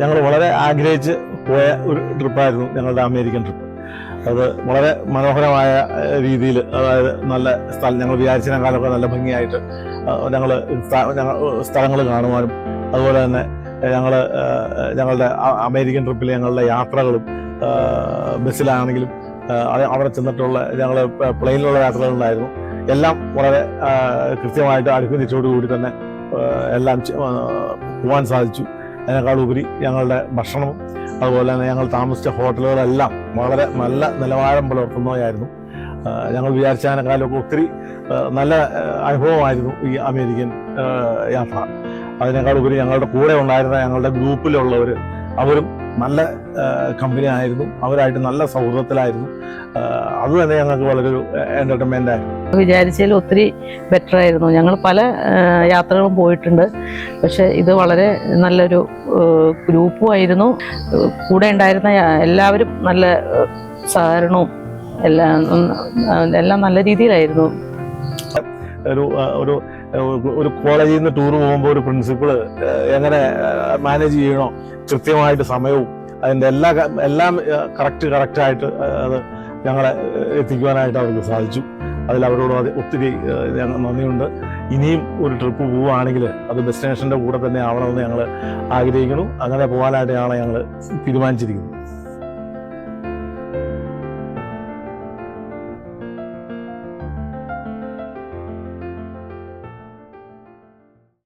ഞങ്ങൾ വളരെ ആഗ്രഹിച്ച് പോയ ഒരു ട്രിപ്പായിരുന്നു ഞങ്ങളുടെ അമേരിക്കൻ ട്രിപ്പ്. അത് വളരെ മനോഹരമായ രീതിയിൽ അതായത് നല്ല സ്ഥലം ഞങ്ങൾ വിചാരിച്ചതിനെക്കാളൊക്കെ നല്ല ഭംഗിയായിട്ട് ഞങ്ങൾ സ്ഥലങ്ങൾ കാണുവാനും അതുപോലെ തന്നെ ഞങ്ങൾ ഞങ്ങളുടെ അമേരിക്കൻ ട്രിപ്പിൽ ഞങ്ങളുടെ യാത്രകളും ബസ്സിലാണെങ്കിലും അവിടെ ചെന്നിട്ടുള്ള ഞങ്ങൾ പ്ലെയിനിലുള്ള യാത്രകളുണ്ടായിരുന്നു. എല്ലാം വളരെ കൃത്യമായിട്ട് അടുക്കുതിരിച്ചോടു കൂടി തന്നെ എല്ലാം പോകാൻ സാധിച്ചു. അതിനേക്കാൾ ഉപരി ഞങ്ങളുടെ ഭക്ഷണവും അതുപോലെ തന്നെ ഞങ്ങൾ താമസിച്ച ഹോട്ടലുകളെല്ലാം വളരെ നല്ല നിലവാരം പുലർത്തുന്നവയായിരുന്നു. ഞങ്ങൾ വിചാരിച്ചതിനെക്കാളൊക്കെ ഒത്തിരി നല്ല അനുഭവമായിരുന്നു ഈ അമേരിക്കൻ യാത്ര. അതിനേക്കാൾ ഉപരി ഞങ്ങളുടെ കൂടെ ഉണ്ടായിരുന്ന ഞങ്ങളുടെ ഗ്രൂപ്പിലുള്ളവർ അവരും നല്ല കമ്പനി ആയിരുന്നു അവരായിട്ട് നല്ല സൗഹൃദത്തിലായിരുന്നു. അത് തന്നെ ഞങ്ങൾക്ക് വളരെ ഒരു എന്റർടൈൻമെന്റ് ആയിരുന്നു. വിചാരിച്ചതിൽ ഒത്തിരി ബെറ്റർ ആയിരുന്നു. ഞങ്ങൾ പല യാത്രകളും പോയിട്ടുണ്ട്. പക്ഷേ ഇത് വളരെ നല്ലൊരു ഗ്രൂപ്പും ആയിരുന്നു കൂടെ ഉണ്ടായിരുന്ന എല്ലാവരും നല്ല സഹകരണവും എല്ലാം എല്ലാം നല്ല രീതിയിലായിരുന്നു. ഒരു ഒരു ഒരു കോളേജിൽ നിന്ന് ടൂർ പോകുമ്പോൾ ഒരു പ്രിൻസിപ്പിൾ എങ്ങനെ മാനേജ് ചെയ്യണോ? കൃത്യമായിട്ട് സമയവും അതിന്റെ എല്ലാ എല്ലാം കറക്റ്റ് കറക്റ്റായിട്ട് അത് ഞങ്ങളെ എത്തിക്കുവാനായിട്ട് അവർക്ക് സാധിച്ചു. അതിൽ അവരോട് ഒത്തിരി നന്ദിയുണ്ട്. ഇനിയും ഒരു ട്രിപ്പ് പോവുകയാണെങ്കിൽ അത് ഡെസ്റ്റിനേഷന്റെ കൂടെ തന്നെ ആവണമെന്ന് ഞങ്ങൾ ആഗ്രഹിക്കുന്നു. അങ്ങനെ പോകാനായിട്ട് ഞങ്ങൾ ഞങ്ങൾ തീരുമാനിച്ചിരിക്കുന്നു